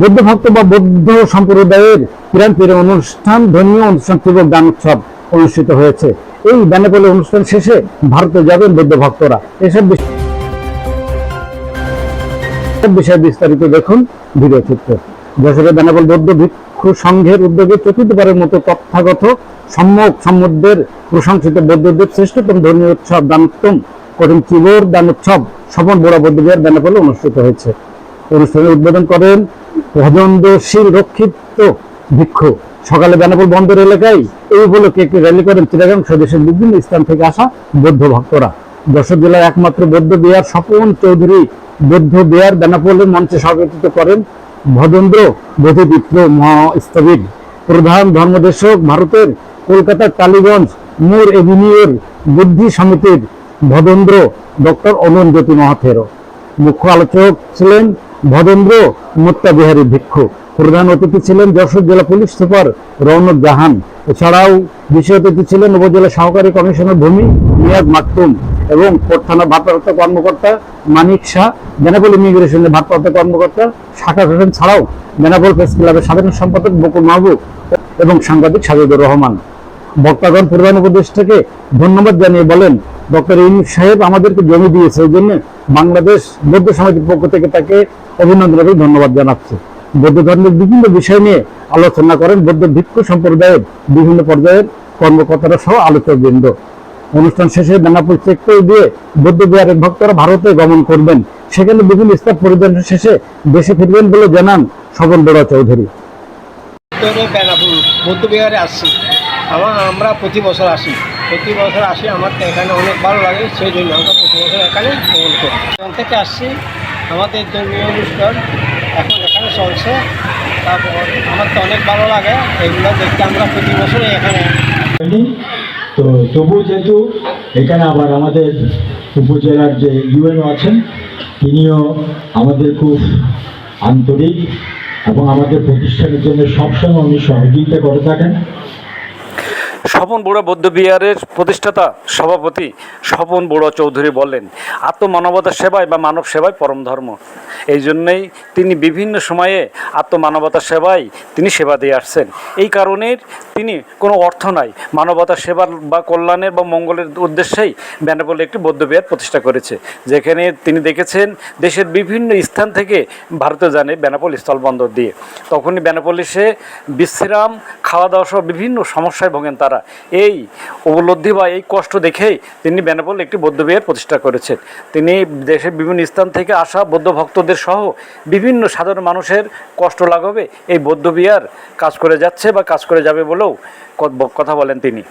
বৌদ্ধ ভক্ত বা বৌদ্ধ সম্প্রদায়ের ক্রান্তির অনুষ্ঠান, ধর্মীয় অনুষ্ঠান তীব্র গান উৎসব অনুষ্ঠিত হয়েছে। এই বেনাপোলে অনুষ্ঠান শেষে ভারতে যাবেন বৌদ্ধ ভক্তরা। এসব বিষয় বিস্তারিত দেখুন ভিডিও চিত্র। বৌদ্ধ ভিক্ষু সংঘের উদ্যোগে চতুর্থবারের মতো তথাগত সম্যক সম্মুদ্রের প্রশংসিত বৌদ্ধদের শ্রেষ্ঠতম ধর্মীয় উৎসব দানোত্তম করিম চিবর দানোৎসব স্বপন বড় বৌদ্ধবিহার বেনাপোলে অনুষ্ঠিত হয়েছে। অনুষ্ঠানে উদ্বোধন করেন ভজনশীল রক্ষিত ভিক্ষু। সকালে বেনাপোল বন্দর এলাকায় এই উপলক্ষে একটি র্যালি করেন চিরাগাং স্বদেশের বিভিন্ন স্থান থেকে আসা বৌদ্ধ ভক্তরা। যশোর জেলার একমাত্র বৌদ্ধ বিহার স্বপন চৌধুরী বৌদ্ধ বিহার বেনাপোলের মঞ্চে সভাপতিত্ব করেন ভদন্দ্র বোধিবিপ্র মহাস্তবিদ প্রধান ধর্মদেশক ভারতের কলকাতার টালিগঞ্জ মুর এভিনিউর বুদ্ধি সমিতির ভদন্দ্র ডক্টর অনন্ত জ্যোতি মহাথেরো মুখ্য আলোচক ছিলেন ভদেন্দ্র মোত্তাবিহারী ভিক্ষু। প্রধান অতিথি ছিলেন যশোর জেলা পুলিশ সুপার রৌনক জাহান। এছাড়াও বিশেষ অতিথি ছিলেন উপজেলা সহকারী কমিশনার ভূমি মিয়াদ মাকতুম এবং থানার ভারপ্রাপ্ত কর্মকর্তা মানিক শাহ বেনাপোল ইমিগ্রেশনের ভারপ্রাপ্ত কর্মকর্তা শাখা হোসেন ছাড়াও বেনাপোল প্রেস ক্লাবের সাধারণ সম্পাদক বকুল মাহবুব এবং সাংবাদিক সাজিদুর রহমান। বক্তাগণ প্রধান উপদেষ্টাকে ধন্যবাদ জানিয়ে বলেন ডক্টর ইউনুস সাহেব আমাদেরকে জমি দিয়েছে, এই জন্য বাংলাদেশ বৌদ্ধ সমিতির পক্ষ থেকে তাকে অভিনন্দন এবং ধন্যবাদ জানাচ্ছে। বৌদ্ধ ধর্মের বিভিন্ন বিষয় নিয়ে আলোচনা করেন বৌদ্ধ ভিক্ষু সম্প্রদায়ের বিভিন্ন পর্যায়ের কর্মকর্তারা সহ আলোচকবৃন্দ। অনুষ্ঠান শেষে বেনাপুর চেক করে দিয়ে বৌদ্ধ বিহারের ভক্তরা ভারতে গমন করবেন। সেখানে বিভিন্ন স্তর পরিদর্শন শেষে দেশে ফিরবেন বলে জানান স্বপন বড় চৌধুরী। বেনাপুর বৌদ্ধবিহারে আসছি। আমরা প্রতি বছর আসি। প্রতি বছর আসি, আমার তো এখানে অনেক ভালো লাগে, সেই জন্য আমরা প্রতি বছর এখানে ভ্রমণ করি। এখান থেকে আসছি, আমাদের ধর্মীয় অনুষ্ঠান এখন এখানে চলছে। তারপর আমার তো অনেক ভালো লাগে, এগুলো দেখতে আমরা প্রতি বছরই এখানে। তো তবু যেহেতু এখানে আবার আমাদের উপজেলার যে ইউএনও আছেন, তিনিও আমাদের খুব আন্তরিক এবং আমাদের প্রতিষ্ঠানের জন্য সবসময় উনি সহযোগিতা করে থাকেন। স্বপন বড়ুয়া বৌদ্ধবিহারের প্রতিষ্ঠাতা সভাপতি স্বপন বড়ুয়া চৌধুরী বলেন আত্মমানবতা সেবায় বা মানব সেবায় পরম ধর্ম। এই জন্যেই তিনি বিভিন্ন সময়ে আত্মমানবতা সেবায় তিনি সেবা দিয়ে আসছেন। এই কারণের তিনি কোনো অর্থ নাই। মানবতা সেবার বা কল্যাণের বা মঙ্গলের উদ্দেশ্যেই বেনাপোলে একটি বৌদ্ধবিহার প্রতিষ্ঠা করেছে। যেখানে তিনি দেখেছেন দেশের বিভিন্ন স্থান থেকে ভারতে জানে বেনাপোল স্থলবন্দর দিয়ে। তখনই বেনাপোল এসে বিশ্রাম খাওয়া দাওয়া সহ বিভিন্ন সমস্যায় ভোগেন তারা। এই উপলব্ধি বা এই কষ্ট দেখেই তিনি বেনাপোল একটি বৌদ্ধবিহার প্রতিষ্ঠা করেছেন। তিনি দেশের বিভিন্ন স্থান থেকে আসা বৌদ্ধ ভক্তদের সহ বিভিন্ন সাধারণ মানুষের কষ্ট লাঘবে এই বৌদ্ধবিহার কাজ করে যাচ্ছে বা কাজ করে যাবে বলেও কথা বলেন তিনি।